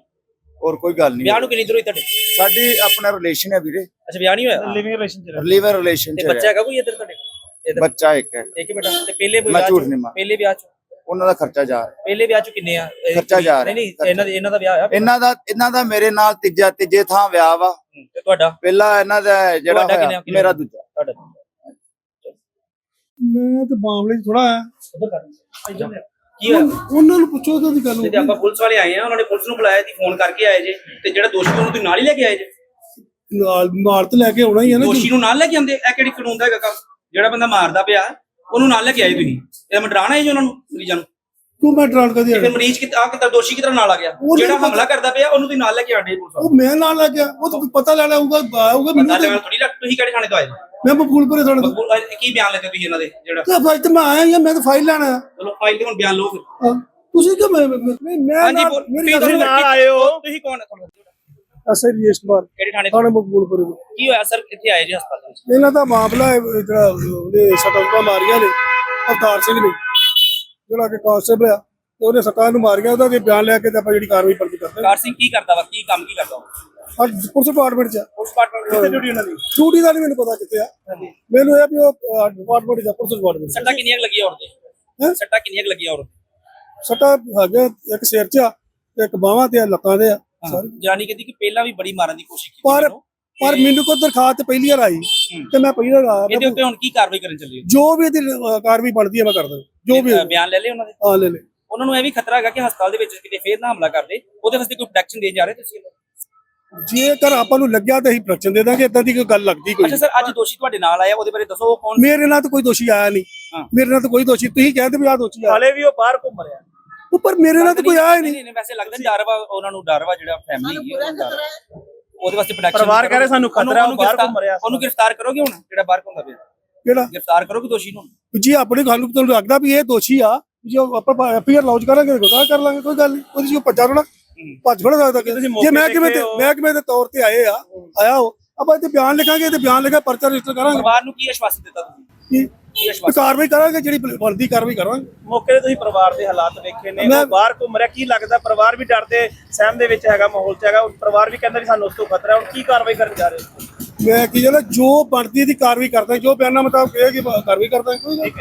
ਹੋਰ ਕੋਈ ਗੱਲ ਨਹੀਂ। ਵਿਆਹ ਨੂੰ ਕਿੰਨੀ ਦੇਰ ਹੋਈ ਤੁਹਾਡੇ? ਸਾਡੀ ਆਪਣਾ ਰਿਲੇਸ਼ਨ ਹੈ ਵੀਰੇ। ਅੱਛਾ ਵਿਆਹ ਨਹੀਂ ਹੋਇਆ? ਲਿਵਿੰਗ ਰਿਲੇਸ਼ਨ ਚ ਲਿਵਰ ਰਿਲੇਸ਼ਨ ਤੇ ਚ ਬੱਚਾ ਹੈਗਾ ਕੋਈ ਇੱਧਰ ਤੁਹਾਡੇ ਬੱਚਾ ਇੱਕ ਹੈ ਇੱਕ ਹੀ ਬੇਟਾ ਤੇ ਪਹਿਲੇ ਵਿਆਹ ਚ? ਪਹਿਲੇ ਵਿਆਹ ਚ? ਉਹਨਾਂ ਦਾ ਖਰਚਾ ਜਾ ਰਿਹਾ। ਪਹਿਲੇ ਵਿਆਹ ਚ ਕਿੰਨੇ ਆ? ਇਹ ਖਰਚਾ ਜਾ ਰਿਹਾ। ਨਹੀਂ ਨਹੀਂ ਇਹਨਾਂ ਦੇ ਇਹਨਾਂ ਦਾ ਵਿਆਹ ਆ ਇਹਨਾਂ ਦਾ ਇਹਨਾਂ ਦਾ ਮੇਰੇ ਨਾਲ ਤੀਜਾ ਤੀਜੇ ਥਾਂ ਵਿਆਹ ਵਾ। ਤੇ ਤੁਹਾਡਾ? ਪਹਿਲਾ ਇਹਨਾਂ ਦਾ ਜਿਹੜਾ ਤੁਹਾਡਾ ਹੋਇਆ ਕਿੰਨਾ- ਮੇਰਾ ਦੂਜਾ। ਤੁਹਾਡਾ ਮੈਂ ਤੇ ਮਾਮਲੇ 'ਚ ਥੋੜਾ ਆ ਉਧਰ ਕਰ ਕੀ ਹੋਇਆ? ਉਹਨਾਂ ਨੂੰ ਪੁੱਛੋ ਤਾਂ ਦੀ ਗੱਲ ਤੇ ਆਪਾਂ ਪੁਲਿਸ ਵਾਲੇ ਆਏ ਆ ਉਹਨਾਂ ਨੇ ਪੁਲਿਸ ਨੂੰ ਬੁਲਾਇਆ ਸੀ ਫੋਨ ਕਰਕੇ ਆਏ ਜੇ। ਤੇ ਜਿਹੜਾ ਦੋਸ਼ੀ ਉਹਨੂੰ ਤੁਸੀਂ ਨਾਲ ਹੀ ਲੈ ਕੇ ਆਏ ਜੇ? ਨਾਲ ਨਾਲ ਤੇ ਲੈ ਕੇ ਆਉਣਾ ਹੀ ਆ ਨਾ ਦੋਸ਼ੀ ਨੂੰ ਨਾਲ ਲੈ ਕੇ ਆਉਂਦੇ? ਇਹ ਕਿਹੜੀ ਕਾਨੂੰਨ ਦਾ ਹੈਗਾ ਕੰਮ? ਜਿਹੜਾ ਬੰਦਾ ਮਾਰਦਾ ਪਿਆ। ਉਹਨੂੰ ਨਾਲ ਲੈ ਕੇ ਆਏ ਤੁਸੀਂ। ਇਹ ਮੈਂ ਡਰਾਣਾ ਹੈ ਜੀ ਉਹਨਾਂ ਨੂੰ ਮਰੀਜ਼ਾਂ ਨੂੰ? ਕਿਉਂ ਮੈਂ ਟਰਾਲ ਕਦੀ ਤੇ ਫਿਰ ਮਰੀਜ਼ ਕਿ ਆ ਕਿਤਾ ਦੋਸ਼ੀ ਕਿਤਰਾ ਨਾਲ ਆ ਗਿਆ? ਉਹ ਨਹੀਂ ਜਿਹੜਾ। ਹਮਲਾ ਕਰਦਾ ਪਿਆ ਉਹਨੂੰ ਤੁਸੀਂ ਨਾਲ ਲੈ ਕੇ ਆਂਦੇ ਪੁਲਿਸ ਉਹ ਮੈਂ ਨਾਲ ਲੱਗ ਗਿਆ ਉਹ ਤਾਂ ਪਤਾ ਲੈਣਾ ਹੋਊਗਾ ਆਊਗਾ ਪਤਾ ਮੈਨੂੰ ਲੈਣਾ ਥੋੜੀ ਲੱਗ ਤੁਸੀਂ ਕਿਹੜੇ ਥਾਣੇ ਤੋਂ ਆਏ? ਮੈਂ ਮਕਬੂਲਪੁਰੇ ਥੋੜਾ ਮਕਬੂਲ ਅਹ ਕੀ ਬਿਆਨ ਲੈਂਦੇ ਤੁਸੀਂ ਇਹਨਾਂ ਦੇ ਜਿਹੜਾ ਤਾਂ ਫਾਈਲ ਤੇ ਮੈਂ ਆਇਆ ਹੀ ਆ ਮੈਂ ਤਾਂ ਫਾਈਲ ਲੈਣਾ ਆ। ਚਲੋ ਫਾਈਲ ਤੇ ਹੁਣ ਬਿਆਨ ਲਓ ਫਿਰ। ਹਾਂ। ਤੁਸੀਂ ਕਿਉਂ ਮੈਂ ਮੈਂ- ਮੈਂ ਮੈਂ ਹਾਂਜੀ ਨਾਲ ਬੋਲ- ਮੇਰੀ ਤੁਸੀਂ ਗੱਲ ਨਾਲ ਆਏ ਹੋ। ਤੁਸੀਂ ਕੌਣ ਹੋ? ਅਸਰ ਰਜੇਸ਼ ਕੁਮਾਰ ਕਿਹੜੇ ਥਾਣੇ ਤੋਂ? ਥਾਣੇ ਮਕਬੂਲਪੁਰੇ ਕੀ ਹੋਇਆ ਸਰ? ਇੱਥੇ ਆਏ ਜੀ ਹਸਪਤਾਲ ਵਿੱਚ? ਇਹਨਾਂ ਦਾ ਮਾਮਲਾ ਹੈ ਜਿਹੜਾ ਉਹਦੇ ਸਟੰਪਾਂ ਮਾਰੀਆਂ ਨੇ ਅਵਤਾਰ ਸਿੰਘ ਨੇ। ਜਿਹੜਾ ਕਿ ਕਾਂਸਟੇਬਲ ਆ ਤੇ ਉਹਨੇ ਸੱਟਾਂ ਨੂੰ ਮਾਰੀਆਂ ਉਹਦਾ ਜੇ ਬਿਆਨ ਲੈ ਕੇ ਤੇ ਆਪਾਂ ਜਿਹੜੀ ਕਾਰਵਾਈ ਪਰਦੀ ਕਰਦੇ ਕਾਰ ਸਿੰਘ ਕੀ ਕਰਦਾ ਵਾ? ਕੀ ਕੰਮ ਕੀ ਕਰਦਾ ਵਾ? ਅੱਜ ਪੁਲਿਸ ਡਿਪਾਰਟਮੈਂਟ ਚ ਆ। ਪੁਲਿਸ ਡਿਪਾਰਟਮੈਂਟ ਕਿੱਥੇ ਡਿਊਟੀ ਉਹਨਾਂ ਦੀ? ਡਿਊਟੀ ਦਾ ਨਹੀਂ ਮੈਨੂੰ ਪਤਾ ਕਿੱਥੇ ਆ। ਮੈਨੂੰ ਇਹ ਆ ਵੀ ਉਹ ਡਿਪਾਰਟਮੈਂਟ ਦਾ ਪੁਲਿਸ ਡਿਪਾਰਟਮੈਂਟ ਸੱਟਾਂ ਕਿੰਨੀਆਂ ਕੁ ਲੱਗੀਆਂ ਔਰ ਹੈਂ? ਤੇ ਸੱਟਾਂ ਕਿੰਨੀਆਂ ਕੁ ਲੱਗੀਆਂ ਔਰ ਸੱਟਾ ਹੈਗਾ ਇੱਕ ਸਿਰ 'ਚ ਆ ਤੇ ਇੱਕ ਬਾਹਾਂ ਤੇ ਆ, ਲੱਤਾਂ ਤੇ ਆ। ਸਾਰੀ। ਜਾਨੀ ਕਹਿੰਦੀ ਕਿ ਪਹਿਲਾਂ ਵੀ ਬੜੀ ਮਾਰਨ ਦੀ ਕੋਸ਼ਿਸ਼ ਕੀਤੀ ਪਰ ਮੈਨੂੰ। ਪਰ ਮੈਨੂੰ ਕੋਈ ਦਰਖਾਸਤ ਪਹਿਲੀ ਵਾਰ ਆਈ ਤੇ ਮੈਂ ਪਹਿਲੀ ਵਾਰ ਆਇਆ। ਇਹਦੇ ਉੱਤੇ ਹੁਣ ਕੀ ਕਾਰਵਾਈ ਕਰਨ ਚੱਲੀ? ਜੋ ਵੀ ਇਹਦੀ ਕਾਰਵਾਈ ਬਣਦੀ ਹੈ ਮੈਂ ਕਰਦਾ। ਜੋ ਵੀ ਬਿਆਨ ਲੈ ਲਏ ਉਹਨਾਂ ਦੇ? ਆ ਲੈ ਲੈ ਉਹਨਾਂ ਨੂੰ ਇਹ ਵੀ ਖਤਰਾ ਹੈਗਾ ਕਿ ਹਸਪਤਾਲ ਦੇ ਵਿੱਚ ਕਿਤੇ ਫੇਰ ਨਾ ਹਮਲਾ ਕਰਦੇ ਉਹਦੇ ਵਾਸਤੇ ਕੋਈ ਪ੍ਰੋਟੈਕਸ਼ਨ ਦੇਣ ਜਾ ਰਹੇ ਤੁਸੀਂ ਜੇਕਰ ਆਪਾਂ ਨੂੰ ਲੱਗਿਆ ਤੇ ਅਸੀਂ ਪ੍ਰਚਨ ਦੇ ਦਾਂਗੇ ਇਦਾਂ ਦੀ ਕੋਈ ਗੱਲ ਲੱਗਦੀ ਕੋਈ ਅੱਛਾ ਸਰ ਅੱਜ ਦੋਸ਼ੀ ਤੁਹਾਡੇ ਨਾਲ ਆਇਆ ਉਹਦੇ ਬਾਰੇ ਦੱਸੋ ਉਹ ਕੌਣ? ਮੇਰੇ ਨਾਲ ਤਾਂ ਕੋਈ ਦੋਸ਼ੀ ਆਇਆ ਨਹੀਂ। ਹਾਂ। ਮੇਰੇ ਨਾਲ ਤਾਂ ਕੋਈ ਦੋਸ਼ੀ ਤੁਸੀਂ ਕਹਿੰਦੇ ਵੀ ਆ ਦੋਸ਼ੀ ਆ ਹਾਲੇ ਵੀ ਉਹ ਬਾਹਰ ਘੁੰਮ ਰਿਹਾ। ਉੱਪਰ ਮੇਰੇ ਨਾਲ ਤਾਂ ਕੋਈ ਆਇਆ ਹੀ ਨਹੀਂ ਨਹੀਂ। ਵੈਸੇ ਲੱਗਦਾ ਡਰ ਵਾ ਉਹਨਾਂ ਨੂੰ ਡਰ ਵਾ ਜਿਹੜਾ ਫੈਮਿਲੀ ਹੈ ਉਹਨੂੰ। ਉਹਦੇ ਵਾਸਤੇ ਪ੍ਰੋਟੈਕਸ਼ਨ ਪਰਿਵਾਰ ਕਹਿ ਰਿਹਾ ਸਾਨੂੰ ਖਤਰਾ, ਉਹ ਬਾਹਰ ਘੁੰਮ ਰਿਹਾ। ਉਹਨੂੰ ਗ੍ਰਿਫਤਾਰ ਕਰੋਗੇ ਹੁਣ ਜਿਹੜਾ ਬਾਹਰ ਘੁੰਮਦਾ ਪਿਆ ਕਿਹੜਾ? ਗ੍ਰਿਫਤਾਰ ਕਰੋਗੇ ਦੋਸ਼ੀ ਨੂੰ ਜੀ ਆਪਣੇ ਗੱਲ ਨੂੰ ਤੁਹਾਨੂੰ ਲੱਗਦਾ ਵੀ ਇਹ ਦੋਸ਼ੀ ਆ। ਜੇ ਆਪਾਂ ਐਫਆਈਆਰ ਲੌਂਚ ਕਰਾਂਗੇ ਗੁਨਾਹ ਕਰ ਲਾਂਗੇ ਕੋਈ ਗੱਲ ਨਹੀਂ। ਉਹਦੀ ਜੀ ਭੱਜਾ ਥੋੜਾ ਭੱਜ ਥੋੜਾ ਸਕਦਾ ਤੁਸੀਂ ਜੇ ਮੌਕੇ ਮੈਂ ਕਿਵੇਂ ਦੇਖੇ ਤੇ ਹੋ। ਮੈਂ ਕਿਵੇਂ ਦੇ ਤੌਰ ਤੇ ਆਏ ਆ ਆਇਆ ਹੋ ਆਪਾਂ ਇੱਥੇ ਬਿਆਨ ਲਿਖਾਂਗੇ ਤੇ ਬਿਆਨ ਲਿਖਾ ਪਰਚਾ ਰਜਿਸਟਰ ਕਰਾਂਗੇ। ਪਰਿਵਾਰ ਨੂੰ ਕੀ ਆਸ਼ਵਾਸਨ ਦਿੱਤਾ ਤੁਸੀਂ? ਆਸ਼ਵਾਸਨ ਕਾਰਵਾਈ ਕਰਾਂਗੇ ਜਿਹੜੀ ਬਣਦੀ ਕਾਰਵਾਈ ਕਰਾਂਗੇ ਮੌਕੇ ਤੇ ਤੁਸੀਂ ਪਰਿਵਾਰ ਦੇ ਹਾਲਾਤ ਵੇਖੇ ਨੇ ਉਹ ਬਾਹਰ ਘੁੰਮ ਰਿਹਾ ਕੀ ਲੱਗਦਾ ਪਰਿਵਾਰ ਵੀ ਡਰਦੇ ਸਹਿਮ ਦੇ ਵਿੱਚ ਹੈਗਾ ਮਾਹੌਲ ਚ ਹੈਗਾ ਪਰਿਵਾਰ ਵੀ ਕਹਿੰਦਾ ਵੀ ਸਾਨੂੰ ਉਸ ਤੋਂ ਖਤਰਾ ਹੁਣ ਕੀ ਕਾਰਵਾਈ ਕਰਨ ਜਾ ਰਹੇ? ਮੈਂ ਕੀ ਜਿਹੜਾ ਜੋ ਬਣਦੀ ਦੀ ਕਾਰਵਾਈ ਕਰਦਾ ਜੋ ਬਿਆਨਾਂ ਮੁਤਾਬਕ ਇਹ ਕਿ ਕਾਰਵਾਈ ਕਰਦਾ ਕੋਈ ਨਹੀਂ।